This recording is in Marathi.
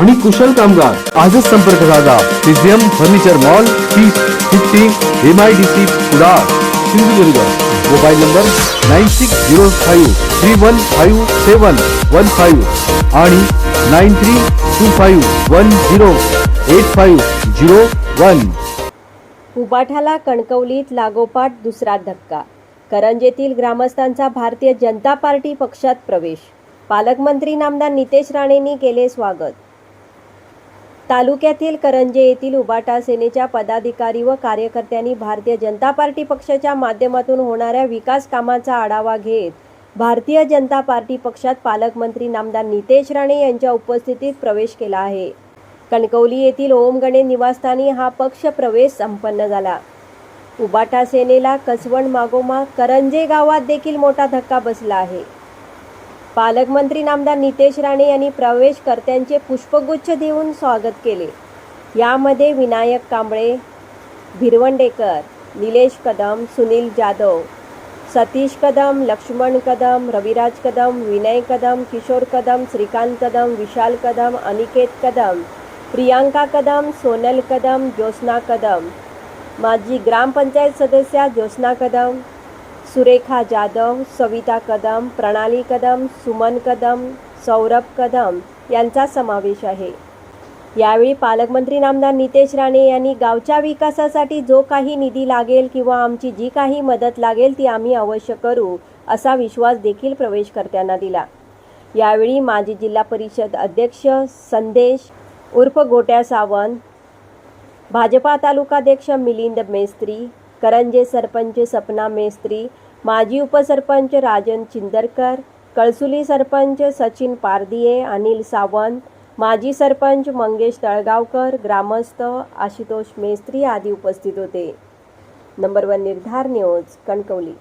आणि कुशल कामगार. आजच संपर्क साधा. पिझियम फर्निचर मॉल तीस fifty M I D C Kudal Sindhudurg. Mobile number nine six zero five three one five seven one five आणि nine three two five one zero eight five zero one. उबाठाला कणकवलीत लागोपाठ दुसरा धक्का. करंजेतील ग्रामस्थांचा भारतीय जनता पार्टी पक्षात प्रवेश. पालकमंत्री नामदार नितेश राणेंनी केले स्वागत. तालुक्यातील करंजे येथील उबाटा सेनेच्या पदाधिकारी व कार्यकर्त्यांनी भारतीय जनता पार्टी पक्षाच्या माध्यमातून होणाऱ्या विकास कामाचा आढावा घेत भारतीय जनता पार्टी पक्षात पालकमंत्री नामदार नितेश राणे यांच्या उपस्थितीत प्रवेश केला आहे. कणकवली येथील ओम गणे निवासस्थानी हा पक्ष प्रवेश संपन्न झाला. उबाटा सेनेला कसवण मागोमा करंजे गावात देखील मोठा धक्का बसला आहे. पालकमंत्री नामदार नितेश राणे यांनी प्रवेशकर्त्यांचे पुष्पगुच्छ देऊन स्वागत केले. यामध्ये विनायक कांबळे भिरवंडेकर निलेश कदम सुनील जाधव सतीश कदम लक्ष्मण कदम रविराज कदम विनय कदम किशोर कदम श्रीकांत कदम विशाल कदम अनिकेत कदम प्रियांका कदम सोनल कदम ज्योत्स्ना कदम. माजी ग्रामपंचायत सदस्या ज्योत्स्ना कदम सुरेखा जाधव सविता कदम प्रणाली कदम सुमन कदम सौरभ कदम यांचा समावेश आहे. यावेळी पालकमंत्री नामदार नितेश राणे यांनी गावच्या विकासासाठी जो काही निधी लागेल किंवा आमची जी काही मदत लागेल ती आम्ही अवश्य करू असा विश्वास देखील प्रवेशकर्त्यांना दिला. यावेळी माजी जिल्हा परिषद अध्यक्ष संदेश उर्फ गोट्या सावंत भाजपा तालुकाध्यक्ष मिलिंद मेस्त्री करंजे सरपंच सपना मेस्त्री माजी उपसरपंच राजन चिंदरकर कळसुली सरपंच सचिन पारदिये अनिल सावंत माजी सरपंच मंगेश तळगावकर ग्रामस्थ आशुतोष मेस्त्री आदी उपस्थित होते. नंबर वन निर्धार न्यूज कणकवली.